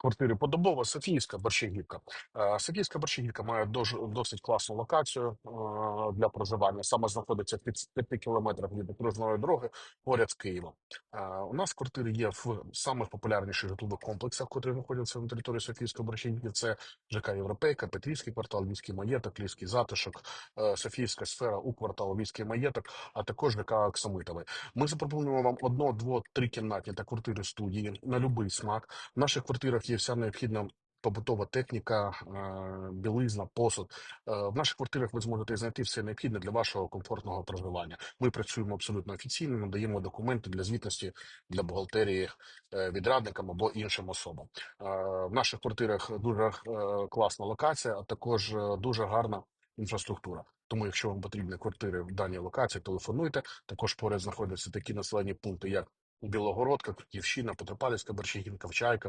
квартири подобова, Софійська Борщагівка. Е, Софійська Борщагівка має досить класну локацію е, для проживання. Саме знаходиться в 5 кілометрах від окружної дороги поряд з Києвом. Е, У нас квартири є в самих популярніших житлових комплексах, котрі знаходяться на території Софійської Борщагівки. Це ЖК Європейка, Петрівський квартал, Львівський маєток, Львівський затишок, Софійська сфера у квартал Львівський маєток, а також ЖК Оксамитовий. Ми запропонуємо вам одно, дво, три кімнатні та квартири студії на будь-який смак. В наших квартирах є вся необхідна побутова техніка, е, білизна, посуд. Е, В наших квартирах ви зможете знайти все необхідне для вашого комфортного проживання. Ми працюємо абсолютно офіційно, надаємо документи для звітності для бухгалтерії е, відрадникам або іншим особам. В наших квартирах дуже класна локація, а також дуже гарна інфраструктура. Тому, якщо вам потрібні квартири в даній локації, телефонуйте. Також поряд знаходяться такі населені пункти, як Білогородка, Крутівщина, Петропавлівська, Борщагівка, Вчайка,